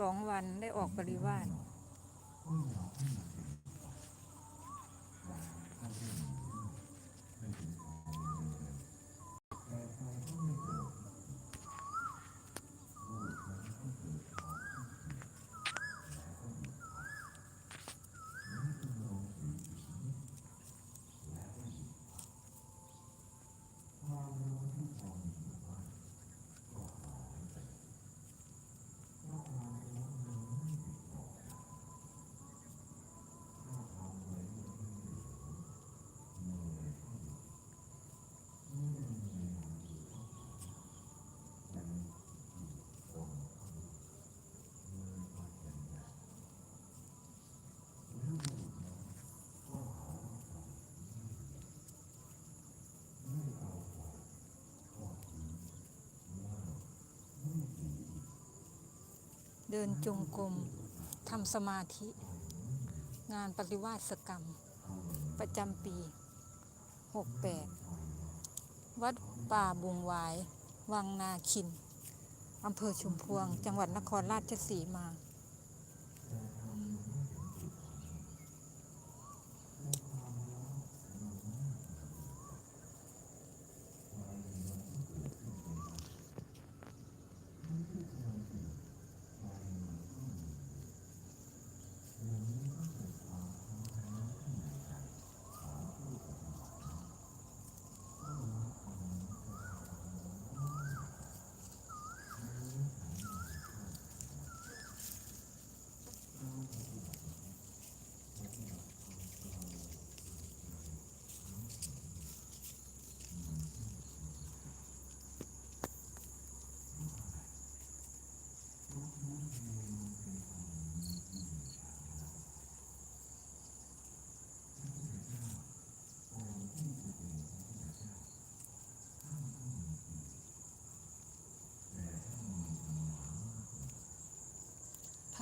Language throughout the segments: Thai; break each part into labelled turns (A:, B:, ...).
A: สองวันได้ออกปริวาส เดินจงกรมทำสมาธิ งานปฏิวาสกรรม ประจำปี 68 วัดป่าบุงวาย วังนาคินอำเภอชุมพวง จังหวัดนครราชสีมา พ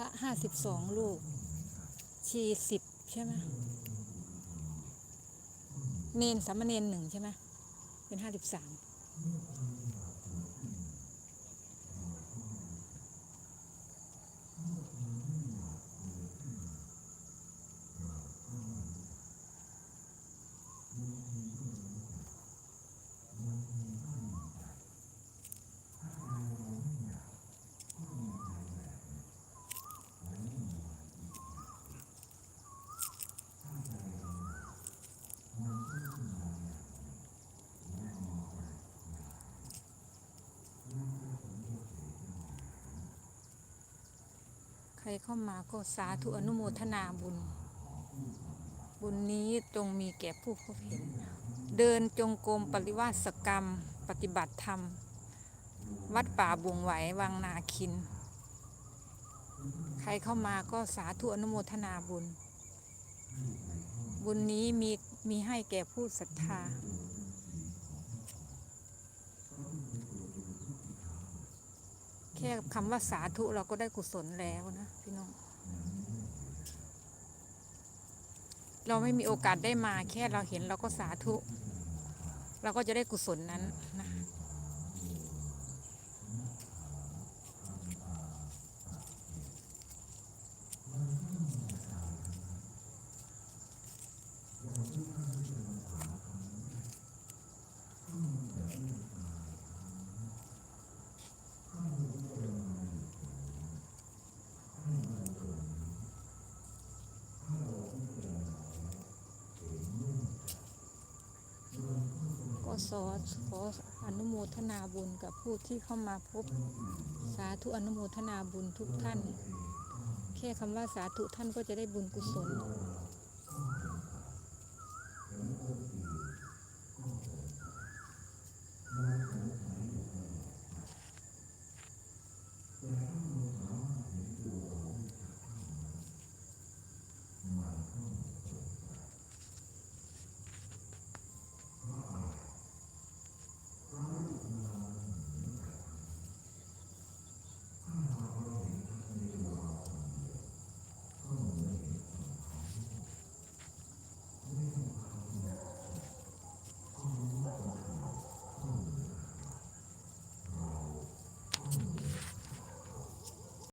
A: ระห้าสิบสองลูก ชีสิบใช่ไหมเนนสามเณรหนึ่งใช่ไหมเป็นห้าสิบสาม ใครเข้ามาก็สาธุอนุโมทนาบุญ บุญนี้จงมีแก่ผู้พบเห็น เดินจงกรมปริวาสกรรม ปฏิบัติธรรม วัดป่าบุงไหววังนาคิน ใครเข้ามาก็สาธุอนุโมทนาบุญ บุญนี้มีมีให้แก่ผู้ศรัทธา แค่คำว่าสาธุเราก็ได้กุศลแล้วนะพี่น้อง เราไม่มีโอกาสได้มาแค่เราเห็นเราก็สาธุ เราก็จะได้กุศลนั้นนะ สอขออนุโมทนาบุญกับผู้ที่เข้ามาพบสาธุอนุโมทนาบุญทุกท่าน แค่คำว่าสาธุท่านก็จะได้บุญกุศล